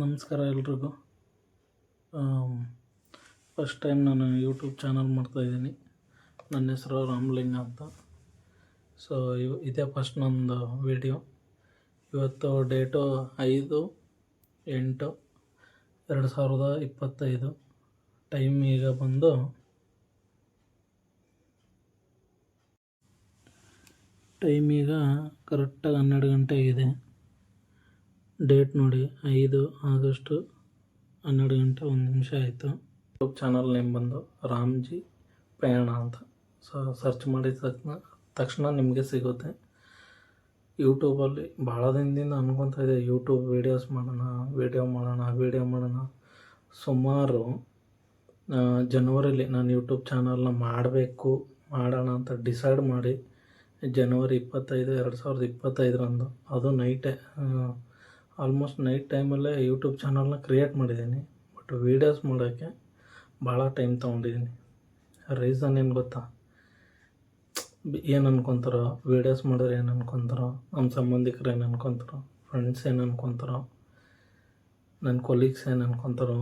ನಮಸ್ಕಾರ ಎಲ್ರಿಗೂ. First time ನಾನು ಯೂಟ್ಯೂಬ್ ಚಾನಲ್ ಮಾಡ್ತಾಯಿದ್ದೀನಿ ನನ್ನ ಹೆಸರು ರಾಮಲಿಂಗ ಅಂತ. ಸೊ ಇವ್, ಇದೇ ಫಸ್ಟ್ ನಂದು ವಿಡಿಯೋ ಇವತ್ತು ಡೇಟು ಐದು, ಎಂಟು, ಎರಡು ಸಾವಿರದ ಇಪ್ಪತ್ತೈದು. ಟೈಮ್ ಈಗ ಬಂದು ಟೈಮ್ ಈಗ ಕರೆಕ್ಟಾಗಿ ಹನ್ನೆರಡು ಗಂಟೆ ಆಗಿದೆ. ಡೇಟ್ ನೋಡಿ, ಐದು ಆಗಸ್ಟ್ ಹನ್ನೆರಡು ಗಂಟೆ ಒಂದು ನಿಮಿಷ ಆಯಿತು. ಯೂಟ್ಯೂಬ್ ಚಾನಲ್ ನೇಮ್ ಬಂದು ರಾಮ್ಜಿ ಪ್ರಯಾಣ ಅಂತ. ಸೊ ಸರ್ಚ್ ಮಾಡಿದ ತಕ್ಷಣ ತಕ್ಷಣ ನಿಮಗೆ ಸಿಗುತ್ತೆ. ಯೂಟ್ಯೂಬಲ್ಲಿ ಭಾಳ ದಿನದಿಂದ ಅನ್ಕೊತಾ ಇದೆ ಯೂಟ್ಯೂಬ್ ವೀಡಿಯೋಸ್ ಮಾಡೋಣ ವೀಡಿಯೋ ಮಾಡೋಣ ವೀಡಿಯೋ ಮಾಡೋಣ. ಸುಮಾರು ಜನವರಿಲಿ ನಾನು ಯೂಟ್ಯೂಬ್ ಚಾನಲ್ನ ಮಾಡಬೇಕು, ಮಾಡೋಣ ಅಂತ ಡಿಸೈಡ್ ಮಾಡಿ ಜನವರಿ ಇಪ್ಪತ್ತೈದು, ಎರಡು ಸಾವಿರದ ಇಪ್ಪತ್ತೈದರಂದು. ಅದು ನೈಟೇ ಆಲ್ಮೋಸ್ಟ್ ನೈಟ್ ಟೈಮಲ್ಲೇ ಯೂಟ್ಯೂಬ್ ಚಾನಲ್ನ ಕ್ರಿಯೇಟ್ ಮಾಡಿದ್ದೀನಿ. ಬಟ್ ವೀಡಿಯೋಸ್ ಮಾಡೋಕ್ಕೆ ಭಾಳ ಟೈಮ್ ತೊಗೊಂಡಿದ್ದೀನಿ. ರೀಸನ್ ಏನು ಗೊತ್ತಾ? ಏನು ಅನ್ಕೊತಾರೋ, ವೀಡಿಯೋಸ್ ಮಾಡಿದ್ರೆ ಏನು ಅನ್ಕೊತಾರೋ, ನಮ್ಮ ಸಂಬಂಧಿಕರು ಏನು ಅನ್ಕೊತಾರೋ ಫ್ರೆಂಡ್ಸ್ ಏನು ಅನ್ಕೊತಾರೋ ನನ್ನ ಕೊಲೀಗ್ಸ್ ಏನು ಅನ್ಕೊತಾರೋ,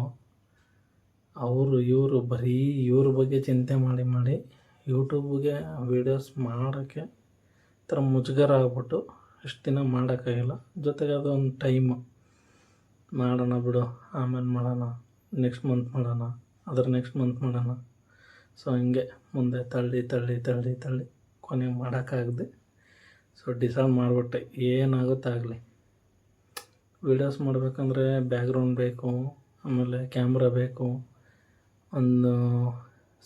ಅವರು, ಇವರು, ಬರೀ ಇವ್ರ ಬಗ್ಗೆ ಚಿಂತೆ ಮಾಡಿ ಮಾಡಿ ಯೂಟ್ಯೂಬ್ಗೆ ವೀಡಿಯೋಸ್ ಮಾಡೋಕ್ಕೆ ಥರ ಮುಜುಗರ ಆಗ್ಬಿಟ್ಟು ಇಷ್ಟು ದಿನ ಮಾಡೋಕ್ಕಾಗಿಲ್ಲ. ಜೊತೆಗೆ ಅದೊಂದು ಟೈಮ್ ಮಾಡೋಣ ಬಿಡು, ಆಮೇಲೆ ಮಾಡೋಣ ನೆಕ್ಸ್ಟ್ ಮಂತ್ ಮಾಡೋಣ, ಅದ್ರ ನೆಕ್ಸ್ಟ್ ಮಂತ್ ಮಾಡೋಣ. ಸೊ ಹಿಂಗೆ ಮುಂದೆ ತಳ್ಳಿ ತಳ್ಳಿ ತಳ್ಳಿ ತಳ್ಳಿ ಕೊನೆಗೆ ಮಾಡೋಕ್ಕಾಗದೆ. ಸೊ ಡಿಸೈಡ್ ಮಾಡಿಬಿಟ್ಟೆ ಏನಾಗುತ್ತಾಗಲಿ ವೀಡಿಯೋಸ್ ಮಾಡಬೇಕಂದ್ರೆ ಬ್ಯಾಕ್ಗ್ರೌಂಡ್ ಬೇಕು, ಆಮೇಲೆ ಕ್ಯಾಮ್ರಾ ಬೇಕು, ಒಂದು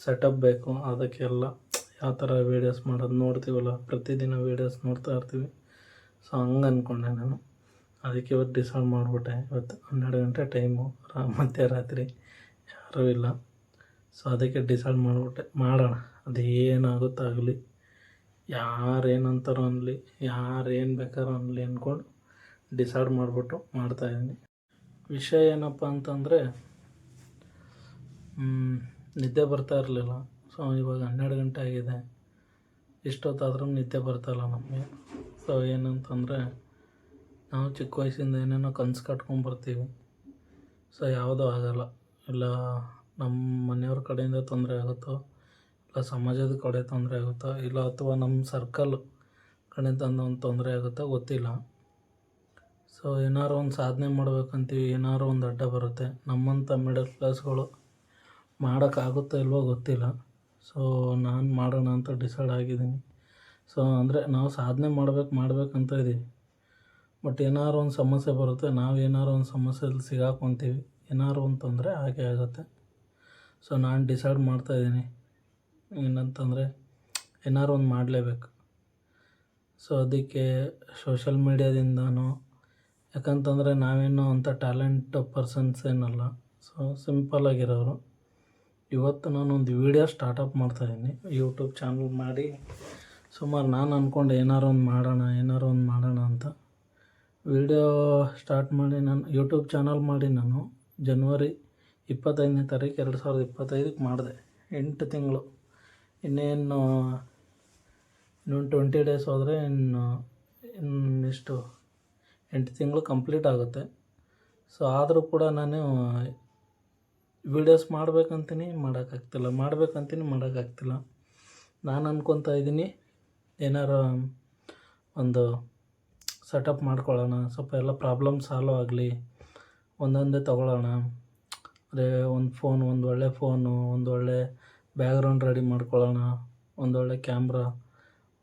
ಸೆಟಪ್ ಬೇಕು, ಅದಕ್ಕೆಲ್ಲ ಯಾವ ಥರ ವೀಡಿಯೋಸ್ ಮಾಡೋದು ನೋಡ್ತೀವಲ್ಲ, ಪ್ರತಿದಿನ ವೀಡಿಯೋಸ್ ನೋಡ್ತಾ ಇರ್ತೀವಿ. ಸೊ ಹಂಗೆ ಅಂದ್ಕೊಂಡೆ ನಾನು. ಅದಕ್ಕೆ ಇವತ್ತು ಡಿಸೈಡ್ ಮಾಡಿಬಿಟ್ಟೆ. ಇವತ್ತು ಹನ್ನೆರಡು ಗಂಟೆ ಟೈಮು ಮಧ್ಯರಾತ್ರಿ ಯಾರೂ ಇಲ್ಲ. ಸೊ ಅದಕ್ಕೆ ಡಿಸೈಡ್ ಮಾಡಿಬಿಟ್ಟೆ. ಮಾಡೋಣ. ಅದೇನಾಗುತ್ತಾಗಲಿ ಯಾರೇನಂತಾರೋ ಅನ್ನಲಿ ಯಾರೇನು ಬೇಕಾರೋ ಅನ್ನಲಿ ಅಂದ್ಕೊಂಡು ಡಿಸೈಡ್ ಮಾಡಿಬಿಟ್ಟು ಮಾಡ್ತಾಯಿದ್ದೀನಿ ವಿಷಯ ಏನಪ್ಪ ಅಂತಂದರೆ ನಿದ್ದೆ ಬರ್ತಾ ಇರಲಿಲ್ಲ. ಸೊ ಇವಾಗ ಹನ್ನೆರಡು ಗಂಟೆ ಆಗಿದೆ. ಇಷ್ಟೊತ್ತಾದ್ರೂ ನಿದ್ದೆ ಬರ್ತಾಯಿಲ್ಲ ನಮಗೆ. ಸೊ ಏನಂತಂದರೆ, ನಾವು ಚಿಕ್ಕ ವಯಸ್ಸಿಂದ ಏನೇನೋ ಕನಸು ಕಟ್ಕೊಂಬರ್ತೀವಿ ಸೊ ಯಾವುದೂ ಆಗೋಲ್ಲ. ಇಲ್ಲ, ನಮ್ಮ ಮನೆಯವ್ರ ಕಡೆಯಿಂದ ತೊಂದರೆ ಆಗುತ್ತೋ, ಇಲ್ಲ ಸಮಾಜದ ಕಡೆ ತೊಂದರೆ ಆಗುತ್ತೋ, ಇಲ್ಲ ಅಥವಾ ನಮ್ಮ ಸರ್ಕಲ್ ಕಡೆಯಿಂದ ಒಂದು ತೊಂದರೆ ಆಗುತ್ತೋ ಗೊತ್ತಿಲ್ಲ. ಸೊ ಏನಾರು ಒಂದು ಸಾಧನೆ ಮಾಡ್ಬೇಕಂತೀವಿ ಏನಾರು ಒಂದು ಅಡ್ಡ ಬರುತ್ತೆ. ನಮ್ಮಂಥ ಮಿಡಲ್ ಕ್ಲಾಸ್ಗಳು ಮಾಡೋಕ್ಕಾಗುತ್ತೋ ಇಲ್ವೋ ಗೊತ್ತಿಲ್ಲ. ಸೊ ನಾನು ಮಾಡೋಣ ಅಂತ ಡಿಸೈಡ್ ಆಗಿದ್ದೀನಿ. ಸೊ ಅಂದರೆ ನಾವು ಸಾಧನೆ ಮಾಡ್ಬೇಕು, ಮಾಡ್ಬೇಕಂತ ಇದ್ದೀವಿ ಬಟ್ ಏನಾರು ಒಂದು ಸಮಸ್ಯೆ ಬರುತ್ತೆ, ನಾವು ಏನಾರು ಒಂದು ಸಮಸ್ಯೆಯಲ್ಲಿ ಸಿಗಾಕೊತೀವಿ. ಏನಾದ್ರು ಒಂದು ತೊಂದರೆ ಹಾಗೆ ಆಗುತ್ತೆ. ಸೊ ನಾನು ಡಿಸೈಡ್ ಮಾಡ್ತಾಯಿದ್ದೀನಿ ಏನಂತಂದರೆ ಏನಾದ್ರು ಒಂದು ಮಾಡಲೇಬೇಕು. ಸೊ ಅದಕ್ಕೆ ಸೋಷಲ್ ಮೀಡ್ಯಾದಿಂದನೂ ಯಾಕಂತಂದರೆ ನಾವೇನೋ ಅಂಥ ಟ್ಯಾಲೆಂಟ್ ಪರ್ಸನ್ಸ್ ಏನಲ್ಲ. ಸೊ ಸಿಂಪಲ್ಲಾಗಿರೋರು ಇವತ್ತು ನಾನೊಂದು ವೀಡಿಯೋ ಸ್ಟಾರ್ಟಪ್ ಮಾಡ್ತಾಯಿದ್ದೀನಿ ಯೂಟ್ಯೂಬ್ ಚಾನಲ್ ಮಾಡಿ. ಸುಮಾರು ನಾನು ಅಂದ್ಕೊಂಡು ಏನಾರು ಒಂದು ಮಾಡೋಣ, ಏನಾರು ಒಂದು ಮಾಡೋಣ ಅಂತ. ವೀಡಿಯೋ ಸ್ಟಾರ್ಟ್ ಮಾಡಿ ನಾನು ಯೂಟ್ಯೂಬ್ ಚಾನಲ್ ಮಾಡಿ ನಾನು ಜನ್ವರಿ ಇಪ್ಪತ್ತೈದನೇ ತಾರೀಕು ಎರಡು ಸಾವಿರದ ಇಪ್ಪತ್ತೈದಕ್ಕೆ ಮಾಡಿದೆ. ಎಂಟು ತಿಂಗಳು. ಇನ್ನೇನು, ಇನ್ನೊಂದು ಟ್ವೆಂಟಿ ಡೇಸ್ ಹೋದರೆ ಇನ್ನು ಇನ್ನಿಷ್ಟು ಎಂಟು ತಿಂಗಳು ಕಂಪ್ಲೀಟ್ ಆಗುತ್ತೆ. ಸೊ ಆದರೂ ಕೂಡ ನಾನು ವೀಡಿಯೋಸ್ ಮಾಡ್ಬೇಕಂತೀನಿ, ಮಾಡೋಕ್ಕಾಗ್ತಿಲ್ಲ. ಮಾಡ್ಬೇಕಂತೀನಿ, ಮಾಡೋಕ್ಕಾಗ್ತಿಲ್ಲ. ನಾನು ಅಂದ್ಕೊತಾ ಇದ್ದೀನಿ, ಏನಾರು ಒಂದು ಸೆಟಪ್ ಮಾಡ್ಕೊಳ್ಳೋಣ. ಸ್ವಲ್ಪ ಎಲ್ಲ ಪ್ರಾಬ್ಲಮ್ ಸಾಲ್ವ್ ಆಗಲಿ. ಒಂದೊಂದೇ ತೊಗೊಳ್ಳೋಣ. ಅದೇ ಒಂದು ಫೋನ್ ಒಂದು ಒಳ್ಳೆ ಫೋನು ಒಂದು ಒಳ್ಳೆ ಬ್ಯಾಕ್ಗ್ರೌಂಡ್ ರೆಡಿ ಮಾಡ್ಕೊಳ್ಳೋಣ. ಒಂದೊಳ್ಳೆ ಕ್ಯಾಮ್ರಾ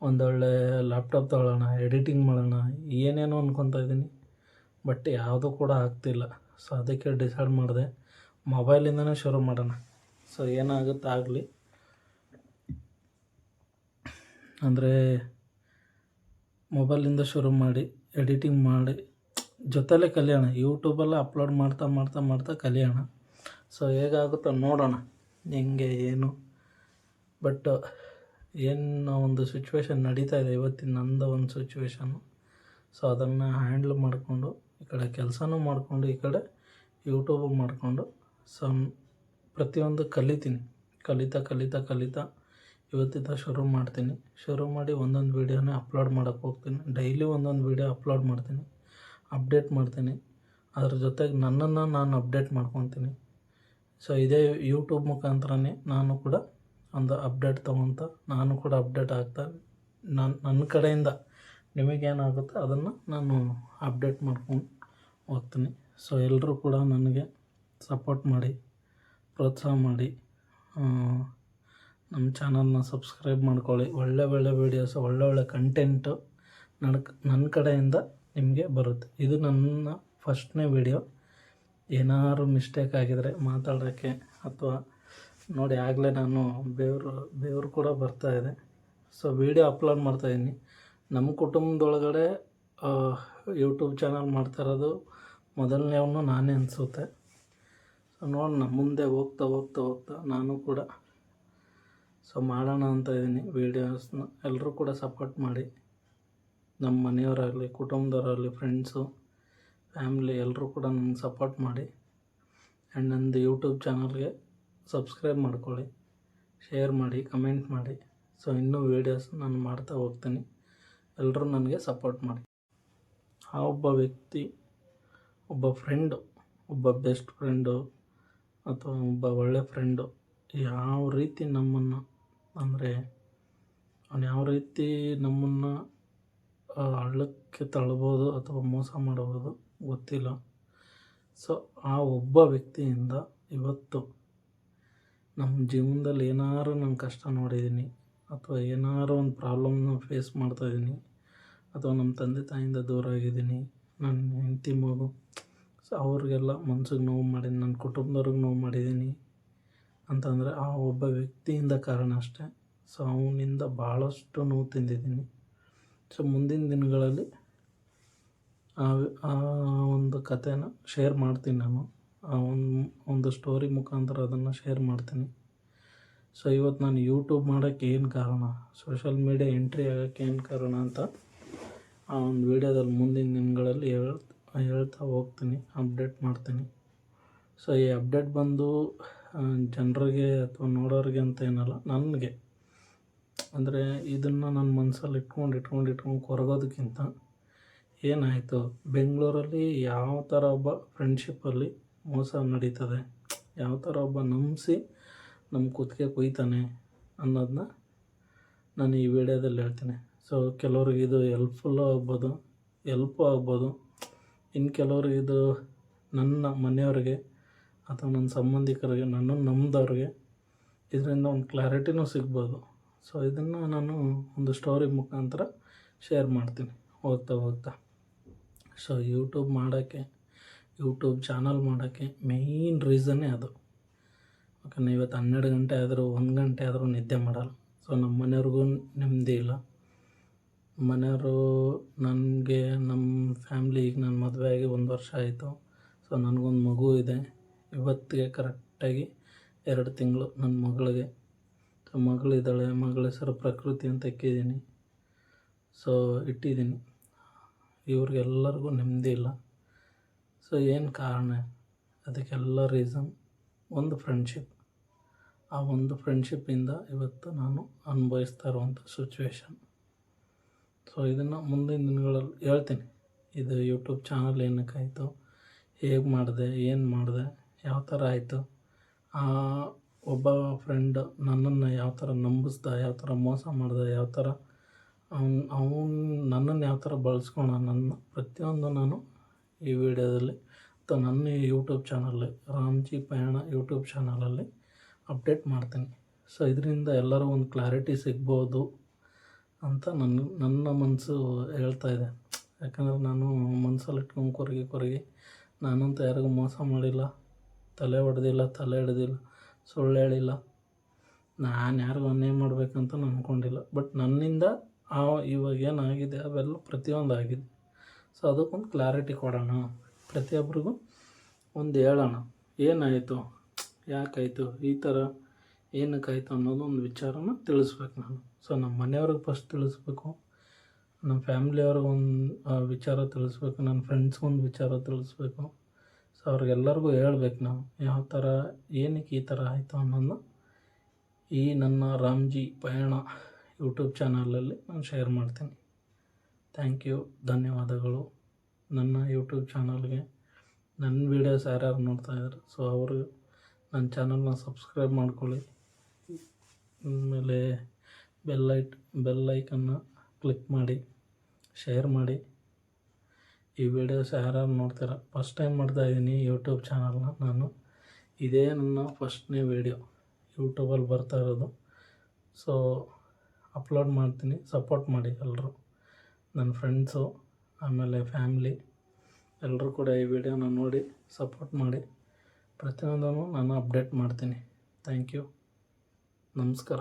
ಒಂದೊಳ್ಳೆ ಲ್ಯಾಪ್ಟಾಪ್ ತೊಗೊಳ್ಳೋಣ. ಎಡಿಟಿಂಗ್ ಮಾಡೋಣ. ಏನೇನೋ ಅಂದ್ಕೊತಾ ಇದ್ದೀನಿ. ಬಟ್ ಯಾವುದೂ ಕೂಡ ಆಗ್ತಿಲ್ಲ. ಸೊ ಅದಕ್ಕೆ ಡಿಸೈಡ್ ಮಾಡಿದೆ. ಮೊಬೈಲಿಂದನೇ ಶುರು ಮಾಡೋಣ. ಸೊ ಏನಾಗುತ್ತೆ ಆಗಲಿ. ಅಂದರೆ, ಮೊಬೈಲಿಂದ ಶುರು ಮಾಡಿ, ಎಡಿಟಿಂಗ್ ಮಾಡಿ, ಜೊತೆಲೇ ಕಲಿಯೋಣ. ಯೂಟ್ಯೂಬೆಲ್ಲ ಅಪ್ಲೋಡ್ ಮಾಡ್ತಾ ಮಾಡ್ತಾ ಮಾಡ್ತಾ ಕಲಿಯೋಣ. ಸೊ ಹೇಗಾಗುತ್ತೋ ನೋಡೋಣ. ಹೆಂಗೆ, ಏನು. ಬಟ್ ಏನು ಒಂದು ಸಿಚುವೇಶನ್ ನಡೀತಾ ಇದೆ. ಇವತ್ತಿನ ನಂದು ಒಂದು ಸಿಚುವೇಶನ್ನು ಸೊ ಅದನ್ನು ಹ್ಯಾಂಡ್ಲ್ ಮಾಡಿಕೊಂಡು, ಈ ಕಡೆ ಕೆಲಸನೂ ಮಾಡಿಕೊಂಡು, ಈ ಕಡೆ ಯೂಟ್ಯೂಬು ಮಾಡಿಕೊಂಡು ಸಮ್ ಪ್ರತಿಯೊಂದು ಕಲಿತೀನಿ. ಕಲಿತಾ ಕಲಿತಾ ಕಲಿತಾ ಇವತ್ತಿಂದ ಶುರು ಮಾಡ್ತೀನಿ. ಶುರು ಮಾಡಿ ಒಂದೊಂದು ವೀಡಿಯೋನೇ ಅಪ್ಲೋಡ್ ಮಾಡೋಕ್ಕೆ ಹೋಗ್ತೀನಿ. ಡೈಲಿ ಒಂದೊಂದು ವೀಡಿಯೋ ಅಪ್ಲೋಡ್ ಮಾಡ್ತೀನಿ. ಅಪ್ಡೇಟ್ ಮಾಡ್ತೀನಿ. ಅದ್ರ ಜೊತೆಗೆ ನನ್ನನ್ನು ನಾನು ಅಪ್ಡೇಟ್ ಮಾಡ್ಕೊತೀನಿ. ಸೊ, ಇದೇ ಯೂಟ್ಯೂಬ್ ಮುಖಾಂತರನೇ ನಾನು ಕೂಡ ಒಂದು ಅಪ್ಡೇಟ್ ತೊಗೊತ, ನಾನು ಕೂಡ ಅಪ್ಡೇಟ್ ಆಗ್ತಾ ನನ್ನ ನನ್ನ ಕಡೆಯಿಂದ ನಿಮಗೇನಾಗುತ್ತೆ ಅದನ್ನು ನಾನು ಅಪ್ಡೇಟ್ ಮಾಡ್ಕೊಂಡು ಹೋಗ್ತೀನಿ. ಸೊ ಎಲ್ಲರೂ ಕೂಡ ನನಗೆ ಸಪೋರ್ಟ್ ಮಾಡಿ, ಪ್ರೋತ್ಸಾಹ ಮಾಡಿ ನಮ್ಮ ಚಾನಲ್ನ ಸಬ್ಸ್ಕ್ರೈಬ್ ಮಾಡ್ಕೊಳ್ಳಿ. ಒಳ್ಳೆ ಒಳ್ಳೆ ವೀಡಿಯೋಸ್ ಒಳ್ಳೆ ಒಳ್ಳೆ ಕಂಟೆಂಟು ನನ್ನ ನನ್ನ ಕಡೆಯಿಂದ ನಿಮಗೆ ಬರುತ್ತೆ. ಇದು ನನ್ನ ಫಸ್ಟ್ನೇ ವಿಡಿಯೋ ಏನಾದ್ರು ಮಿಸ್ಟೇಕ್ ಆಗಿದರೆ ಮಾತಾಡೋಕ್ಕೆ ಅಥವಾ ನೋಡಿ ಆಗಲೇ ನಾನು ಬೇವರು ಬೇವರು ಕೂಡ ಬರ್ತಾಯಿದೆ ಸೊ ವಿಡಿಯೋ ಅಪ್ಲೋಡ್ ಮಾಡ್ತಾಯಿದ್ದೀನಿ ನಮ್ಮ ಕುಟುಂಬದೊಳಗಡೆ ಯೂಟ್ಯೂಬ್ ಚಾನಲ್ ಮಾಡ್ತಾ ಇರೋದು ಮೊದಲನೇವನು ನಾನೇ ಅನಿಸುತ್ತೆ. ನೋಡೋಣ ಮುಂದೆ ಹೋಗ್ತಾ ಹೋಗ್ತಾ ಹೋಗ್ತಾ ನಾನು ಕೂಡ ಸೊ ಮಾಡೋಣ ಅಂತ ಇದ್ದೀನಿ ವೀಡಿಯೋಸ್ನ ಎಲ್ಲರೂ ಕೂಡ ಸಪೋರ್ಟ್ ಮಾಡಿ. ನಮ್ಮ ಮನೆಯವರಾಗಲಿ, ಕುಟುಂಬದವರಾಗಲಿ ಫ್ರೆಂಡ್ಸು ಫ್ಯಾಮ್ಲಿ ಎಲ್ಲರೂ ಕೂಡ ನನಗೆ ಸಪೋರ್ಟ್ ಮಾಡಿ. ಆ್ಯಂಡ್ ನಂದು ಯೂಟ್ಯೂಬ್ ಚಾನಲ್ಗೆ ಸಬ್ಸ್ಕ್ರೈಬ್ ಮಾಡ್ಕೊಳ್ಳಿ. ಶೇರ್ ಮಾಡಿ ಕಮೆಂಟ್ ಮಾಡಿ. ಸೊ ಇನ್ನೂ ವೀಡಿಯೋಸ್ ನಾನು ಮಾಡ್ತಾ ಹೋಗ್ತೀನಿ. ಎಲ್ಲರೂ ನನಗೆ ಸಪೋರ್ಟ್ ಮಾಡಿ. ಆ ಒಬ್ಬ ವ್ಯಕ್ತಿ, ಒಬ್ಬ ಫ್ರೆಂಡು ಒಬ್ಬ ಬೆಸ್ಟ್ ಫ್ರೆಂಡು ಅಥವಾ ಒಬ್ಬ ಒಳ್ಳೆ ಫ್ರೆಂಡು ಯಾವ ರೀತಿ ನಮ್ಮನ್ನು ಅಂದರೆ ಅವನು ಯಾವ ರೀತಿ ನಮ್ಮನ್ನು ಹಳ್ಳಕ್ಕೆ ತಳ್ಬೋದು ಅಥವಾ ಮೋಸ ಮಾಡ್ಬೋದು ಗೊತ್ತಿಲ್ಲ. ಸೊ ಆ ಒಬ್ಬ ವ್ಯಕ್ತಿಯಿಂದ ಇವತ್ತು ನಮ್ಮ ಜೀವನದಲ್ಲಿ ಏನಾರು ನಾನು ಕಷ್ಟ ನೋಡಿದ್ದೀನಿ ಅಥವಾ ಏನಾರು ಒಂದು ಪ್ರಾಬ್ಲಮ್ನ ಫೇಸ್ ಮಾಡ್ತಾಯಿದ್ದೀನಿ ಅಥವಾ ನಮ್ಮ ತಂದೆ ತಾಯಿಂದ ದೂರ ಆಗಿದ್ದೀನಿ ನನ್ನ ಹೆಂಡತಿ ಮಗು ಸೊ ಅವ್ರಿಗೆಲ್ಲ ಮನ್ಸಿಗೆ ನೋವು ಮಾಡೀನಿ ನನ್ನ ಕುಟುಂಬದವ್ರಿಗೆ ನೋವು ಮಾಡಿದ್ದೀನಿ ಅಂತಂದರೆ ಆ ಒಬ್ಬ ವ್ಯಕ್ತಿಯಿಂದ ಕಾರಣ ಅಷ್ಟೇ. ಸೊ ಅವನಿಂದ ಭಾಳಷ್ಟು ನೋವು ತಿಂದಿದ್ದೀನಿ. ಸೊ ಮುಂದಿನ ದಿನಗಳಲ್ಲಿ ಆ ಒಂದು ಕಥೆನ ಶೇರ್ ಮಾಡ್ತೀನಿ ನಾನು. ಆ ಒಂದು ಒಂದು ಸ್ಟೋರಿ ಮುಖಾಂತರ ಅದನ್ನು ಶೇರ್ ಮಾಡ್ತೀನಿ. ಸೊ ಇವತ್ತು ನಾನು ಯೂಟ್ಯೂಬ್ ಮಾಡೋಕ್ಕೆ ಏನು ಕಾರಣ ಸೋಷಲ್ ಮೀಡಿಯಾ ಎಂಟ್ರಿ ಆಗೋಕ್ಕೆ ಏನು ಕಾರಣ ಅಂತ ಆ ಒಂದು ವೀಡಿಯೋದಲ್ಲಿ ಮುಂದಿನ ದಿನಗಳಲ್ಲಿ ಹೇಳ್ ಹೇಳ್ತಾ ಹೋಗ್ತೀನಿ ಅಪ್ಡೇಟ್ ಮಾಡ್ತೀನಿ. ಸೊ ಈ ಅಪ್ಡೇಟ್ ಬಂದು ಜನರಿಗೆ ಅಥವಾ ನೋಡೋರಿಗೆ ಅಂತ ಏನಲ್ಲ, ನನಗೆ. ಅಂದರೆ ಇದನ್ನು ನನ್ನ ಮನಸ್ಸಲ್ಲಿ ಇಟ್ಕೊಂಡು ಇಟ್ಕೊಂಡು ಇಟ್ಕೊಂಡು ಕೊರಗೋದಕ್ಕಿಂತ ಏನಾಯಿತು? ಬೆಂಗಳೂರಲ್ಲಿ ಯಾವ ಥರ ಒಬ್ಬ ಫ್ರೆಂಡ್ಶಿಪ್ಪಲ್ಲಿ ಮೋಸ ನಡೀತದೆ? ಯಾವ ಥರ ಒಬ್ಬ ನಂಬಿಸಿ ನಮ್ಮ ಕುತ್ತಿಗೆ ಕೊಯ್ತಾನೆ ಅನ್ನೋದನ್ನ ನಾನು ಈ ವಿಡಿಯೋದಲ್ಲಿ ಹೇಳ್ತೀನಿ. ಸೊ ಕೆಲವ್ರಿಗೆ ಇದು ಹೆಲ್ಪ್ಫುಲ್ಲು ಆಗ್ಬೋದು ಎಲ್ಪು ಆಗ್ಬೋದು. ಇನ್ನು ಕೆಲವರು ಇದು ನನ್ನ ಮನೆಯವ್ರಿಗೆ ಅಥವಾ ನನ್ನ ಸಂಬಂಧಿಕರಿಗೆ ನನ್ನನ್ನು ನಂಬಿದವ್ರಿಗೆ ಇದರಿಂದ ಒಂದು ಕ್ಲಾರಿಟಿನೂ ಸಿಗ್ಬೋದು. ಸೊ ಇದನ್ನು ನಾನು ಒಂದು ಸ್ಟೋರಿ ಮುಖಾಂತರ ಶೇರ್ ಮಾಡ್ತೀನಿ ಹೋಗ್ತಾ ಹೋಗ್ತಾ. ಸೊ ಯೂಟ್ಯೂಬ್ ಮಾಡೋಕ್ಕೆ ಯೂಟ್ಯೂಬ್ ಚಾನಲ್ ಮಾಡೋಕ್ಕೆ ಮೇಯ್ನ್ ರೀಸನ್ನೇ ಅದು. ಯಾಕಂದರೆ ಇವತ್ತು ಹನ್ನೆರಡು ಗಂಟೆ ಆದರೂ, ಒಂದು ಗಂಟೆ ಆದರೂ ನಿದ್ದೆ ಮಾಡಲ್ಲ. ಸೊ ನಮ್ಮ ಮನೆಯವ್ರಿಗೂ ನೆಮ್ಮದಿ ಇಲ್ಲ. ಮನೆಯವರು ನನಗೆ, ನಮ್ಮ ಫ್ಯಾಮ್ಲಿ ಈಗ ನನ್ನ ಮದುವೆ ಆಗಿ ಒಂದು ವರ್ಷ ಆಯಿತು. ಸೊ ನನಗೊಂದು ಮಗು ಇದೆ. ಇವತ್ತಿಗೆ ಕರೆಕ್ಟಾಗಿ ಎರಡು ತಿಂಗಳು ನನ್ನ ಮಗಳಿಗೆ. ಸೊ ಮಗಳಿದ್ದಾಳೆ. ಮಗಳ ಹೆಸರು ಪ್ರಕೃತಿ ಅಂತ ಇಕ್ಕಿದ್ದೀನಿ. ಸೊ ಇಟ್ಟಿದ್ದೀನಿ. ಇವ್ರಿಗೆಲ್ಲರಿಗೂ ನೆಮ್ಮದಿ ಇಲ್ಲ. ಸೊ ಏನು ಕಾರಣ? ಅದಕ್ಕೆಲ್ಲ ರೀಸನ್ ಒಂದು ಫ್ರೆಂಡ್ಶಿಪ್ ಆ ಒಂದು ಫ್ರೆಂಡ್ಶಿಪ್ಪಿಂದ ಇವತ್ತು ನಾನು ಅನುಭವಿಸ್ತಾ ಇರುವಂಥ ಸಿಚುವೇಶನ್ ಸೊ ಇದನ್ನು ಮುಂದಿನ ದಿನಗಳಲ್ಲಿ ಹೇಳ್ತೀನಿ. ಇದು ಯೂಟ್ಯೂಬ್ ಚಾನಲ್ ಏನಕ್ಕಾಯಿತು ಹೇಗೆ ಮಾಡಿದೆ, ಏನು ಮಾಡಿದೆ, ಯಾವ ಥರ ಆಯಿತು, ಆ ಒಬ್ಬ ಫ್ರೆಂಡ್ ನನ್ನನ್ನು ಯಾವ ಥರ ನಂಬಿಸ್ದ, ಯಾವ ಥರ ಮೋಸ ಮಾಡ್ದೆ, ಯಾವ ಥರ ಅವ್ನು, ಅವನು ನನ್ನನ್ನು ಯಾವ ಥರ ಬಳಸ್ಕೊಳ ನನ್ನ ಪ್ರತಿಯೊಂದು ನಾನು ಈ ವಿಡಿಯೋದಲ್ಲಿ ಅಥವಾ ನನ್ನ ಯೂಟ್ಯೂಬ್ ಚಾನಲ್ ರಾಮ್ಜಿ ಪಯಣ ಯೂಟ್ಯೂಬ್ ಚಾನಲಲ್ಲಿ ಅಪ್ಡೇಟ್ ಮಾಡ್ತೀನಿ. ಸೊ ಇದರಿಂದ ಎಲ್ಲರೂ ಒಂದು ಕ್ಲಾರಿಟಿ ಸಿಗ್ಬೋದು. ಅಂತ ನನ್ನ ನನ್ನ ಮನಸ್ಸು ಹೇಳ್ತಾ ಇದೆ. ಯಾಕಂದರೆ ನಾನು ಮನಸ್ಸಲ್ಲಿ ಇಟ್ಕೊಂಡು ಕೊರಗಿ ಕೊರಗಿ ನಾನಂತೂ ಯಾರಿಗೂ ಮೋಸ ಮಾಡಿಲ್ಲ. ತಲೆ ಹೊಡೆದಿಲ್ಲ ತಲೆ ಹಿಡ್ದಿಲ್ಲ, ಸುಳ್ಳು ಹೇಳಿಲ್ಲ. ನಾನು ಯಾರಿಗೂ ಅನ್ಯಾಯ ಮಾಡಬೇಕಂತ ನಾನು ಅಂದ್ಕೊಂಡಿಲ್ಲ ಬಟ್ ನನ್ನಿಂದ ಆ ಇವಾಗ ಏನಾಗಿದೆ, ಅವೆಲ್ಲ ಪ್ರತಿಯೊಂದು ಆಗಿದೆ. ಸೊ ಅದಕ್ಕೊಂದು ಕ್ಲಾರಿಟಿ ಕೊಡೋಣ. ಪ್ರತಿಯೊಬ್ಬರಿಗೂ ಒಂದು ಹೇಳೋಣ. ಏನಾಯಿತು? ಯಾಕಾಯಿತು? ಈ ಥರ ಏನಕ್ಕಾಯಿತು ಅನ್ನೋದು ಒಂದು ವಿಚಾರನ ತಿಳಿಸ್ಬೇಕು ನಾನು. ಸೊ ನಮ್ಮ ಮನೆಯವ್ರಿಗೆ ಫಸ್ಟ್ ತಿಳಿಸ್ಬೇಕು, ನಮ್ಮ ಫ್ಯಾಮ್ಲಿಯವ್ರಿಗೆ ಒಂದು ವಿಚಾರ ತಿಳಿಸ್ಬೇಕು, ನನ್ನ ಫ್ರೆಂಡ್ಸ್ಗೊಂದು ವಿಚಾರ ತಿಳಿಸ್ಬೇಕು. ಸೊ ಅವ್ರಿಗೆಲ್ಲರಿಗೂ ಹೇಳ್ಬೇಕು ನಾವು, ಯಾವ ಥರ ಏನಕ್ಕೆ ಈ ಥರ ಆಯಿತು ಅನ್ನೋದನ್ನ ಈ ನನ್ನ ರಾಮ್ಜಿ ಪಯಣ ಯೂಟ್ಯೂಬ್ ಚಾನಲಲ್ಲಿ ನಾನು ಶೇರ್ ಮಾಡ್ತೀನಿ. ಥ್ಯಾಂಕ್ ಯು ಧನ್ಯವಾದಗಳು. ನನ್ನ ಯೂಟ್ಯೂಬ್ ಚಾನಲ್ಗೆ ನನ್ನ ವೀಡಿಯೋಸ್ ಯಾರ್ಯಾರು ನೋಡ್ತಾ ಇದ್ದಾರೆ ಸೊ ಅವರು ನನ್ನ ಚಾನಲ್ನ ಸಬ್ಸ್ಕ್ರೈಬ್ ಮಾಡ್ಕೊಳ್ಳಿ. ಆಮೇಲೆ ಬೆಲ್ ಲೈಟ್ ಬೆಲ್ ಲೈಕನ್ನು ಕ್ಲಿಕ್ ಮಾಡಿ, ಶೇರ್ ಮಾಡಿ. ಈ ವಿಡಿಯೋಸ್ ಯಾರ್ಯಾರು ನೋಡ್ತೀರ? ಫಸ್ಟ್ ಟೈಮ್ ಮಾಡ್ತಾ ಇದ್ದೀನಿ ಯೂಟ್ಯೂಬ್ ಚಾನಲ್ನ ನಾನು. ಇದೇ ನನ್ನ ಫಸ್ಟ್ನೇ ವಿಡಿಯೋ ಯೂಟ್ಯೂಬಲ್ಲಿ ಬರ್ತಾ ಇರೋದು. ಸೊ ಅಪ್ಲೋಡ್ ಮಾಡ್ತೀನಿ ಸಪೋರ್ಟ್ ಮಾಡಿ ಎಲ್ಲರೂ ನನ್ನ ಫ್ರೆಂಡ್ಸು ಆಮೇಲೆ ಫ್ಯಾಮ್ಲಿ ಎಲ್ಲರೂ ಕೂಡ ಈ ವಿಡಿಯೋನ ನೋಡಿ ಸಪೋರ್ಟ್ ಮಾಡಿ. ಪ್ರತಿಯೊಂದನ್ನು ನಾನು ಅಪ್ಡೇಟ್ ಮಾಡ್ತೀನಿ. ಥ್ಯಾಂಕ್ ಯು ನಮಸ್ಕಾರ.